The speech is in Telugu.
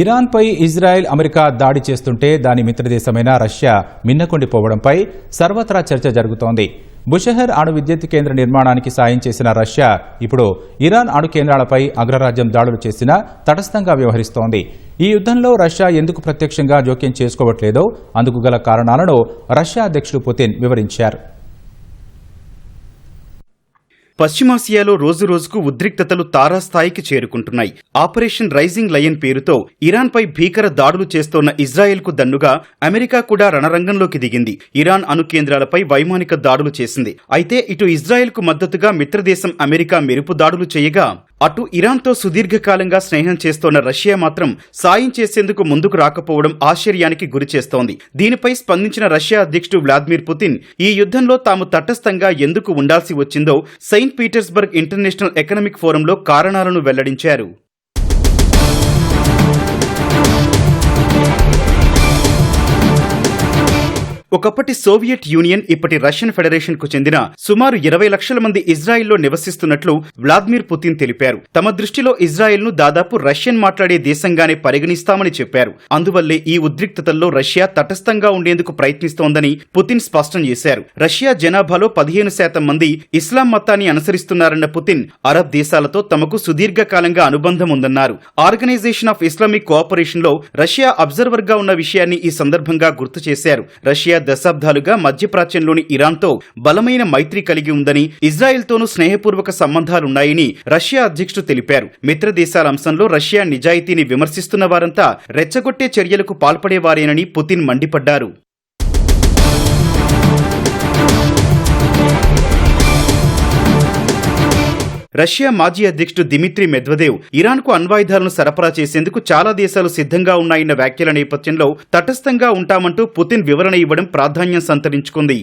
ఇరాన్పై ఇజ్రాయెల్ అమెరికా దాడి చేస్తుంటే దాని మిత్రదేశమైన రష్యా మిన్నకుండిపోవడంపై సర్వత్రా చర్చ జరుగుతోంది. బుషహర్ అణు విద్యుత్ కేంద్ర నిర్మాణానికి సాయం చేసిన రష్యా ఇప్పుడు ఇరాన్ అణు కేంద్రాలపై అగ్రరాజ్యం దాడులు చేసినా తటస్థంగా వ్యవహరిస్తోంది. ఈ యుద్ధంలో రష్యా ఎందుకు ప్రత్యక్షంగా జోక్యం చేసుకోవట్లేదో అందుకు గల కారణాలను రష్యా అధ్యక్షుడు పుతిన్ వివరించారు. పశ్చిమాసియాలో రోజురోజుకు ఉద్రిక్తతలు తారాస్థాయికి చేరుకుంటున్నాయి. ఆపరేషన్ రైజింగ్ లయన్ పేరుతో ఇరాన్పై భీకర దాడులు చేస్తోన్న ఇజ్రాయెల్కు దన్నుగా అమెరికా కూడా రణరంగంలోకి దిగింది. ఇరాన్ అణు కేంద్రాలపై వైమానిక దాడులు చేసింది. అయితే ఇటు ఇజ్రాయెల్కు మద్దతుగా మిత్రదేశం అమెరికా మెరుపు దాడులు చేయగా అటు ఇరాన్తో సుదీర్ఘకాలంగా స్నేహం చేస్తోన్న రష్యా మాత్రం సాయం చేసేందుకు ముందుకు రాకపోవడం ఆశ్చర్యానికి గురిచేస్తోంది దీనిపై స్పందించిన రష్యా అధ్యక్షుడు వ్లాదిమిర్ పుతిన్ ఈ యుద్ధంలో తాము తటస్థంగా ఎందుకు ఉండాల్సి వచ్చిందో సెయింట్ పీటర్స్బర్గ్ ఇంటర్నేషనల్ ఎకనామిక్ ఫోరంలో కారణాలను వెల్లడించారు. ఒకప్పటి సోవియట్ యూనియన్ ఇప్పటి రష్యన్ ఫెడరేషన్కు చెందిన సుమారు ఇరవై లక్షల మంది ఇజ్రాయెల్లో నివసిస్తున్నట్లు వ్లాదిమిర్ పుతిన్ తెలిపారు. తమ దృష్టిలో ఇజ్రాయెల్ను దాదాపు రష్యన్ మాట్లాడే దేశంగానే పరిగణిస్తామని చెప్పారు. అందువల్లే ఈ ఉద్రిక్తతల్లో రష్యా తటస్థంగా ఉండేందుకు ప్రయత్నిస్తోందని పుతిన్ స్పష్టం చేశారు. రష్యా జనాభాలో పదిహేను శాతం మంది ఇస్లాం మతాన్ని అనుసరిస్తున్నారన్న పుతిన్ అరబ్ దేశాలతో తమకు సుదీర్ఘకాలంగా అనుబంధం ఉందన్నారు. ఆర్గనైజేషన్ ఆఫ్ ఇస్లామిక్ కోఆపరేషన్లో రష్యా అబ్జర్వర్గా ఉన్న విషయాన్ని ఈ సందర్భంగా గుర్తు చేశారు. రష్యా రష్యా దశాబ్దాలుగా మధ్యప్రాచ్యంలోని ఇరాన్తో బలమైన మైత్రి కలిగి ఉందని ఇజ్రాయెల్తోనూ స్నేహపూర్వక సంబంధాలున్నాయని రష్యా అధ్యక్షుడు తెలిపారు. మిత్ర దేశాల అంశంలో రష్యా నిజాయితీని విమర్శిస్తున్న వారంతా రెచ్చగొట్టే చర్యలకు పాల్పడేవారేనని పుతిన్ మండిపడ్డారు. రష్యా మాజీ అధ్యక్షుడు దిమిత్రి మెద్వదేవ్ ఇరాన్కు అణ్వాయుధాలను సరఫరా చేసేందుకు చాలా దేశాలు సిద్ధంగా ఉన్నాయన్న వ్యాఖ్యల నేపథ్యంలో తటస్థంగా ఉంటామంటూ పుతిన్ వివరణ ఇవ్వడం ప్రాధాన్యం సంతరించుకుంది.